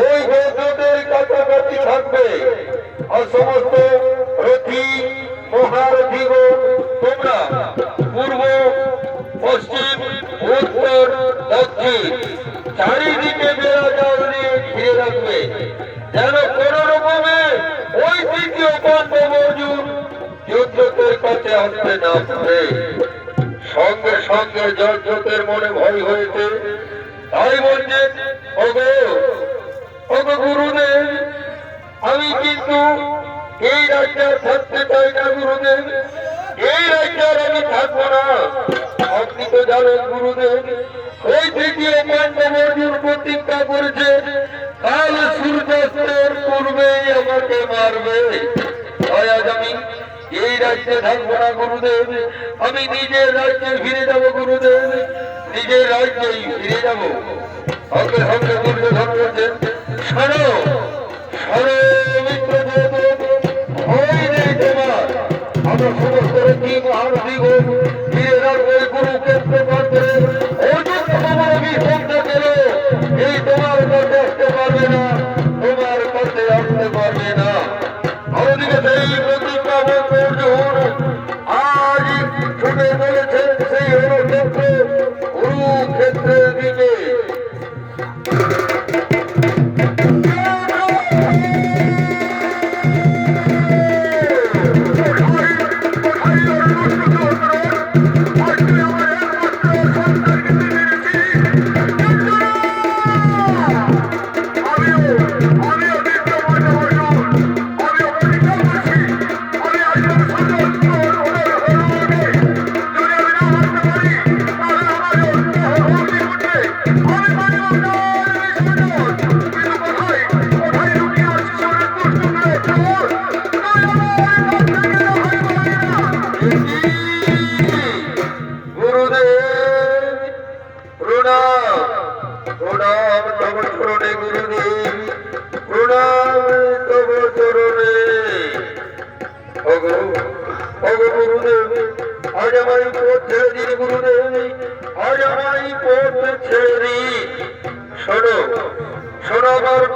ওই যজ্ঞদের কাছাকাছি থাকবে। আর সমস্ত রথী মহারথীগণ তোমরা পূর্ব, পশ্চিম, উত্তর, দক্ষিণ চারিদিকে বেড়া জাল দিয়ে ঘিরে রাখবে। যেন কোন রকমে ওই তৃতীয় পাণ্ডব অর্জুন যজ্ঞদের কাছে আসতে না পারে। সঙ্গে সঙ্গে যজ্ঞতের মনে ভয় হয়েছে। তাই বলছে, ওগো আমি কিন্তু এই রাজ্যে থাকতে চাই না গুরুদেব? এই রাজ্যে আমি থাকব না। আপনি তো জানেন গুরুদেব ওই তৃতীয় পাণ্ডব প্রতিজ্ঞা করেছে, কাল সূর্যাস্তের পূর্বেই আমাকে মারবে। আজ এই রাজ্যে থাকব না গুরুদেব। আমি নিজের রাজ্যে ফিরে যাব গুরুদেব, নিজের রাজ্যেই ফিরে যাব। সঙ্গে সঙ্গে দুর্যোধন বলছেন শোনো শোনো, মিত্র ওই নেই তোমার। আমরা মহারথী গণ। ফিরে রাখব এই গুরুক্ষেত্র প্রান্তে অর্জুন তোমার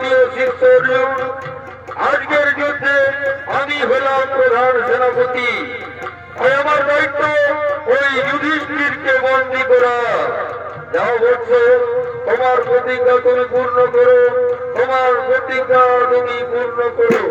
প্রিয় অর্জুন আজকের যুদ্ধে আমি হলাম প্রধান সেনাপতি। আমার দায়িত্ব ওই যুধিষ্ঠিরকে বন্দি করা। যা বলছ, তোমার প্রতিজ্ঞা তুমি পূর্ণ করো, তোমার প্রতিজ্ঞা তুমি পূর্ণ করো।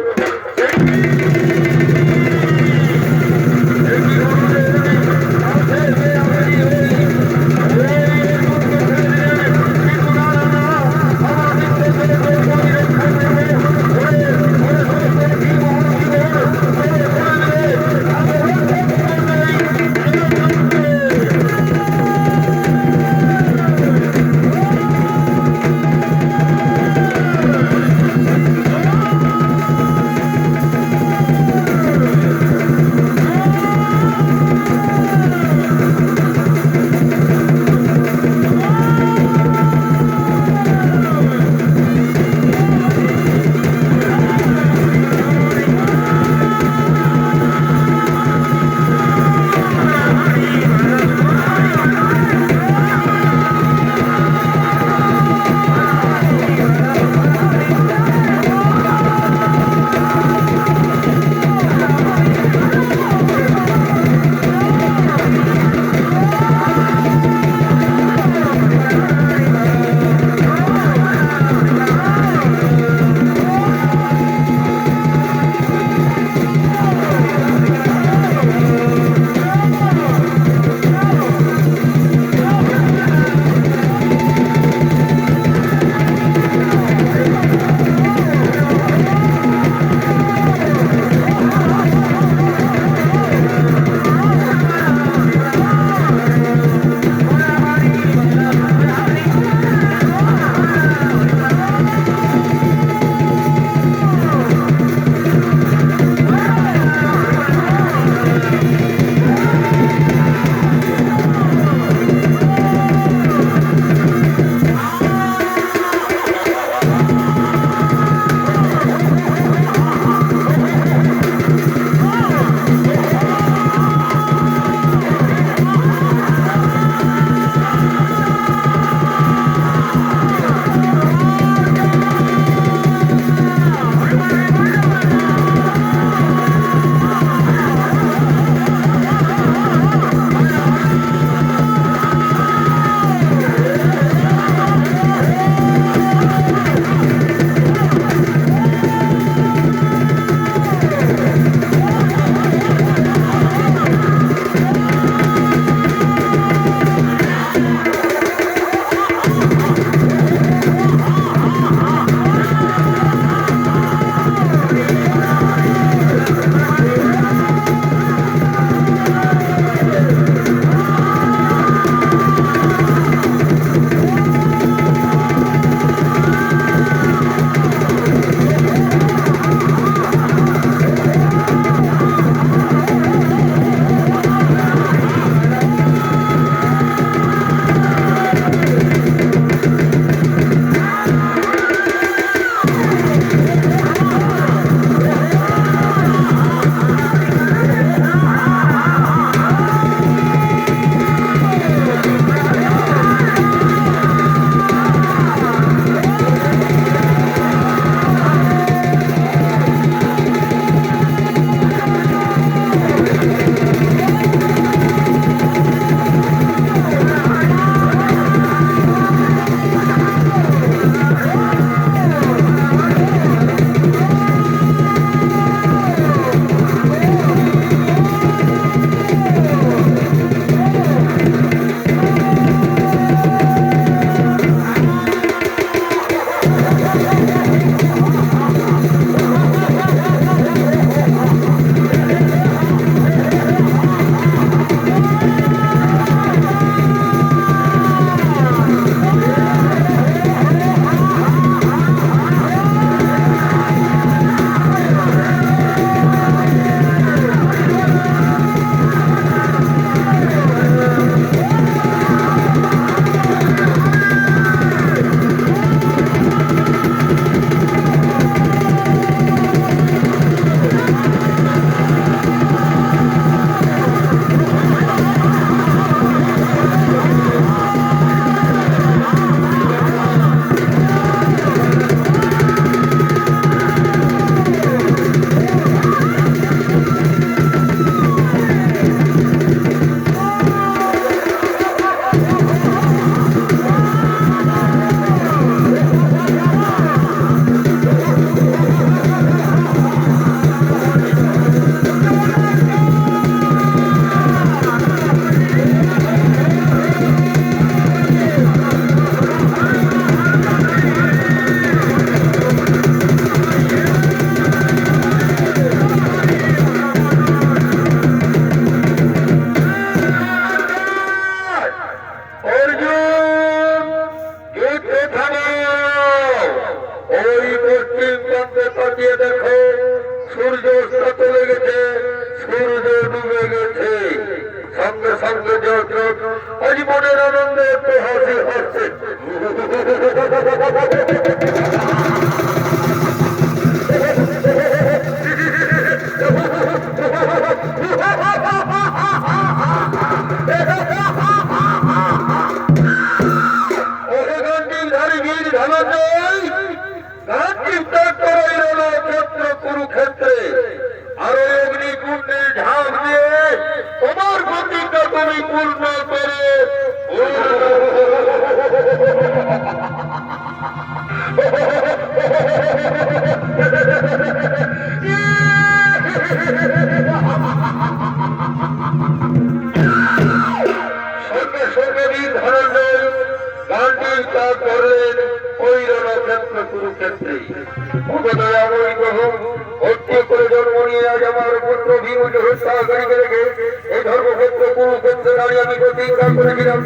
দাঁড়িয়ে আমি প্রতিজ্ঞা করেছিলাম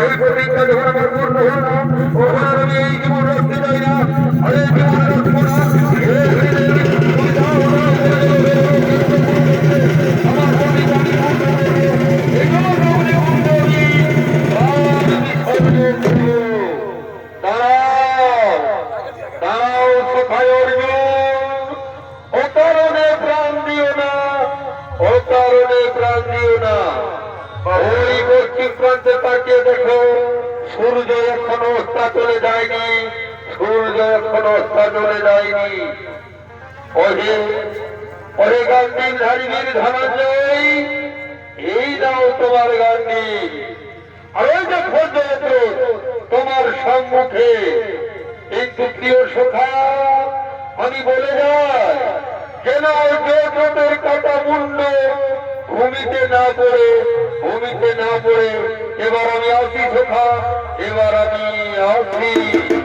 ওই প্রতিজ্ঞা যখন আমার পূর্ণ হল তখন আমি এই জীবন রাখতে চাই না। আর এই জীবন পশ্চিম প্রান্তে তাকিয়ে দেখো, সূর্য এখনও অস্তা চলে যায়নি, সূর্য এখনও অস্তা চলে যায়নি। এই নাও তোমার তোমার সম্মুখে কিন্তু প্রিয় সখা, আমি বলে যাই কেন ওই জোটের কাটা মুন্ড ভূমিতে না পড়ে ভূমিতে না পড়ে এবার আমি আসি সখা এবার আমি আসি